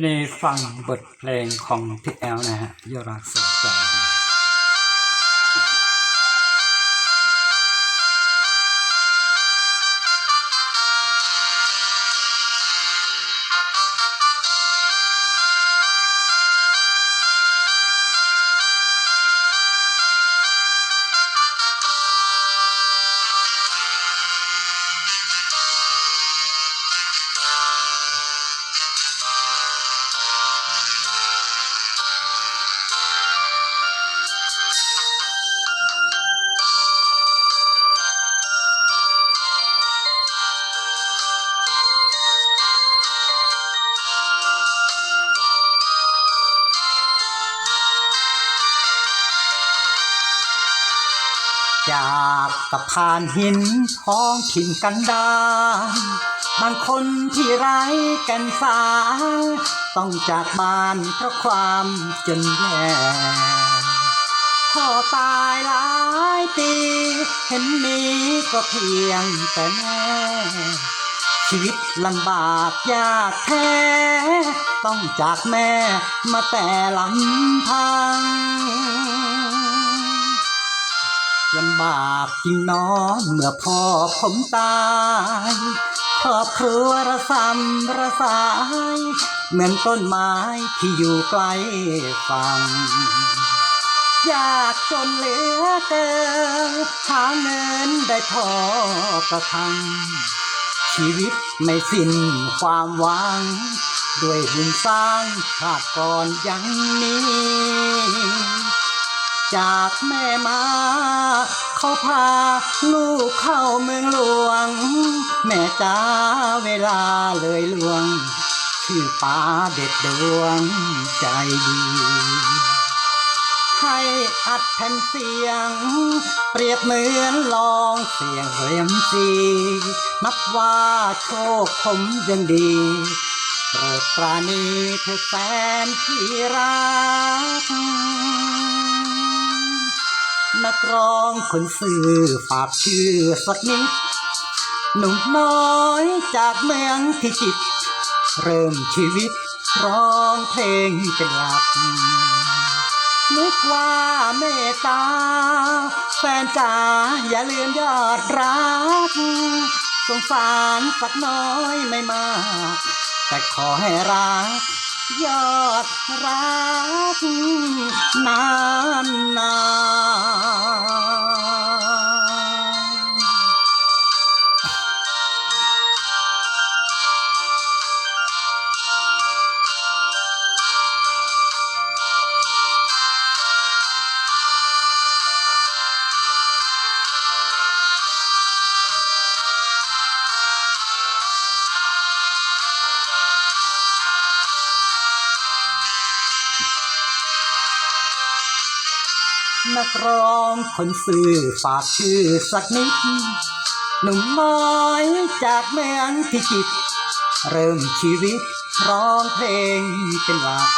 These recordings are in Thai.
ที่นี้ฟังบทเพลงของพี่แอลนะฮะยอรักสุดใจ จากสะพานหินท้องถิ่นกันดารบางคนที่ไร้กันสาต้องจากบ้านเพราะความจนแย่พ่อตายหลายปี เห็นมีก็เพียงแต่แม่ชีวิตลำบากยากแท้ ต้องจากแม่มาแต่ลำพัง ลำบากจริงน้อเมื่อพ่อผมตายครอบครัวระสำระสาย เหมือนต้นไม้ที่อยู่ไกลฝั่งยากจนเหลือเกินหาเงินได้พอประทัง ชีวิตไม่สิ้นความหวัง ด้วยบุญสร้างชาติก่อนยังนี้ จากแม่มาเขาพาลูกเข้าเมืองหลวง แม่จ้าเวลาเลยลวงชื่อป้าเด็ดดวงใจดี ให้อัดแผ่นเสียง เปรียบเหมือนลองเสียงเรียมซีนับว่าโชคผมยังดีโปรดปราณีเธอแฟนที่รัก นักร้องคนสื่อฝากชื่อสักนิด หนุ่มน้อยจากเมืองพิจิตรเริ่มชีวิตร้องเพลงเป็นหลักนึกว่าเมตตา แฟนจ๋าอย่าลืมยอดรักสงสารสักน้อยไม่มากแต่ขอให้รัก รักนานนา นักร้องคนสื่อฝากชื่อสักนิด หนุ่มน้อยจากเมืองพิจิตรเริ่มชีวิตร้องเพลงเป็นหลัก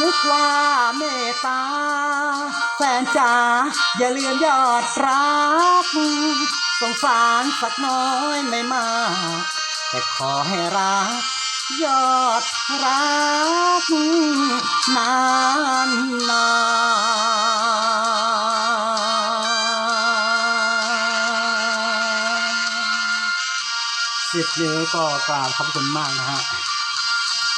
นึกว่าเมตตา แฟนจ๋าอย่าเลือนยอดรัก สงสารสักน้อยไม่มาก แต่ขอให้รัก ยอดรักนานนา สิบนิ้วก็กราบขอบคุณมากนะฮะ